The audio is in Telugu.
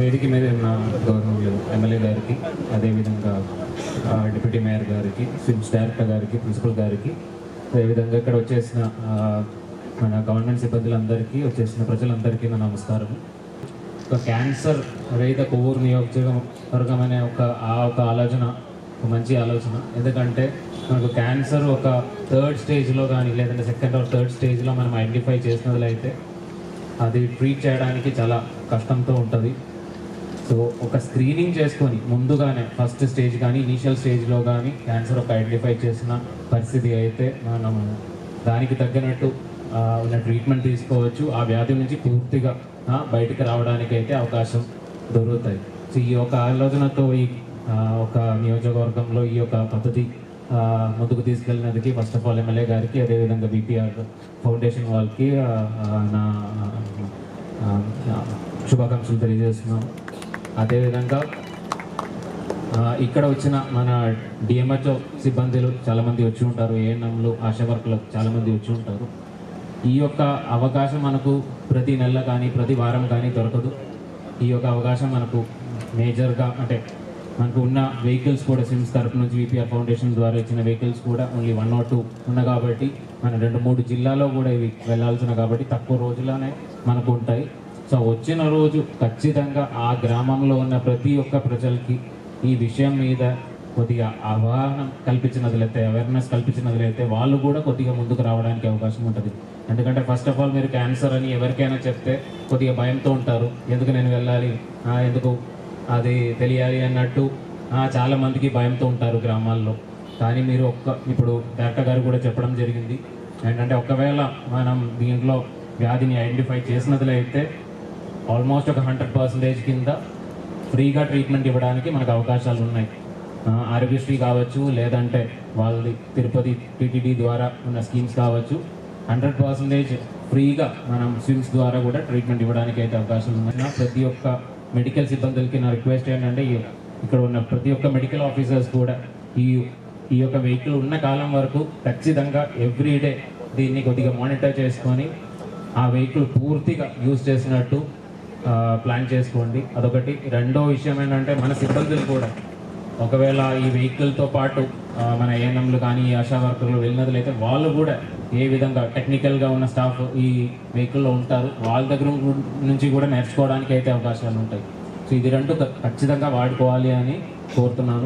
వేదిక మీద ఉన్న గౌరవనీయులు ఎమ్మెల్యే గారికి అదేవిధంగా డిప్యూటీ మేయర్ గారికి ఫిల్మ్స్ డైరెక్టర్ గారికి ప్రిన్సిపల్ గారికి అదేవిధంగా ఇక్కడ వచ్చేసిన మన గవర్నమెంట్ సిబ్బందులందరికీ వచ్చేసిన ప్రజలందరికీ నా నమస్కారం. ఒక క్యాన్సర్ రహిత కొవ్వూరు నియోజకవర్గం అనే ఒక ఆ ఒక ఆలోచన ఒక మంచి ఆలోచన. ఎందుకంటే మనకు క్యాన్సర్ ఒక థర్డ్ స్టేజ్లో కానీ లేదంటే సెకండ్ ఆర్ థర్డ్ స్టేజ్లో మనం ఐడెంటిఫై చేసినట్లయితే అది ట్రీట్ చేయడానికి చాలా కష్టంతో ఉంటుంది. సో ఒక స్క్రీనింగ్ చేసుకొని ముందుగానే ఫస్ట్ స్టేజ్ కానీ ఇనీషియల్ స్టేజ్లో కానీ క్యాన్సర్ ఒక ఐడెంటిఫై చేసిన పరిస్థితి అయితే మనం దానికి తగ్గినట్టు ఉన్న ట్రీట్మెంట్ తీసుకోవచ్చు. ఆ వ్యాధి నుంచి పూర్తిగా బయటకు బయటికి రావడానికి అయితే అవకాశం దొరుకుతాయి. సో ఈ యొక్క ఆలోచనతో ఈ ఒక నియోజకవర్గంలో ఈ యొక్క పద్ధతి ముందుకు తీసుకెళ్ళినందుకు ఫస్ట్ ఆఫ్ ఆల్ ఎమ్మెల్యే గారికి అదేవిధంగా బీపీఆర్ ఫౌండేషన్ వాళ్ళకి నా శుభాకాంక్షలు తెలియజేస్తున్నాను. అదేవిధంగా ఇక్కడ వచ్చిన మన డిఎంహెచ్ఓ సిబ్బందులు చాలామంది వచ్చి ఉంటారు ఏఎన్ఎంలు ఆశా వర్కులు చాలామంది వచ్చి ఉంటారు. ఈ యొక్క అవకాశం మనకు ప్రతి నెల కానీ ప్రతి వారం కానీ దొరకదు. ఈ యొక్క అవకాశం మనకు మేజర్గా అంటే మనకు ఉన్న వెహికల్స్ కూడా సిమ్స్ తరపు నుంచి విపిఆర్ ఫౌండేషన్ ద్వారా ఇచ్చిన వెహికల్స్ కూడా ఓన్లీ వన్ నాట్ టూ ఉన్న కాబట్టి మన రెండు మూడు జిల్లాలో కూడా ఇవి వెళ్ళాల్సిన కాబట్టి తక్కువ రోజుల్లోనే మనకు ఉంటాయి. సో వచ్చిన రోజు ఖచ్చితంగా ఆ గ్రామంలో ఉన్న ప్రతి ఒక్క ప్రజలకి ఈ విషయం మీద కొద్దిగా అవగాహన కల్పించినట్లయితే అవేర్నెస్ కల్పించినట్లయితే వాళ్ళు కూడా కొద్దిగా ముందుకు రావడానికి అవకాశం ఉంటుంది. ఎందుకంటే ఫస్ట్ ఆఫ్ ఆల్ మీరు క్యాన్సర్ అని ఎవరికైనా చెప్తే కొద్దిగా భయంతో ఉంటారు. ఎందుకు నేను వెళ్ళాలి? ఎందుకు అది తెలియాలి అన్నట్టు చాలామందికి చాలా మందికి భయంతో ఉంటారు గ్రామాల్లో. కానీ మీరు ఒక్క ఇప్పుడు డాక్టర్ గారు కూడా చెప్పడం జరిగింది. ఏంటంటే ఒకవేళ మనం దీంట్లో వ్యాధిని ఐడెంటిఫై చేసినట్లయితే ఆల్మోస్ట్ ఒక హండ్రెడ్ పర్సెంటేజ్ కింద ఫ్రీగా ట్రీట్మెంట్ ఇవ్వడానికి మనకు అవకాశాలు ఉన్నాయి. ఆరోగ్యశ్రీ కావచ్చు లేదంటే వాళ్ళది తిరుపతి టీటీడీ ద్వారా ఉన్న స్కీమ్స్ కావచ్చు. హండ్రెడ్ పర్సెంటేజ్ ఫ్రీగా మనం స్విమ్స్ ద్వారా కూడా ట్రీట్మెంట్ ఇవ్వడానికి అయితే అవకాశాలు ఉన్నాయి. ప్రతి ఒక్క మెడికల్ సిబ్బందులకి నా రిక్వెస్ట్ ఏంటంటే ఇక్కడ ఉన్న ప్రతి ఒక్క మెడికల్ ఆఫీసర్స్ కూడా ఈ ఈ యొక్క వెహికల్ ఉన్న కాలం వరకు ఖచ్చితంగా ఎవ్రీడే దీన్ని కొద్దిగా మానిటర్ చేసుకొని ఆ వెహికల్ పూర్తిగా యూజ్ చేసినట్టు ప్లాన్ చేసుకోండి. అదొకటి. రెండో విషయం ఏంటంటే మన సిబ్బందులు కూడా ఒకవేళ ఈ వెహికల్తో పాటు మన ఏఎన్ఎంలు కానీ ఈ ఆశా వర్కర్లు వెళ్ళినట్లయితే వాళ్ళు కూడా ఏ విధంగా టెక్నికల్గా ఉన్న స్టాఫ్ ఈ వెహికల్లో ఉంటారు వాళ్ళ దగ్గర నుంచి కూడా నేర్చుకోవడానికి అయితే అవకాశాలు ఉంటాయి. సో ఇది రెండు ఖచ్చితంగా వాడుకోవాలి అని కోరుతున్నాను.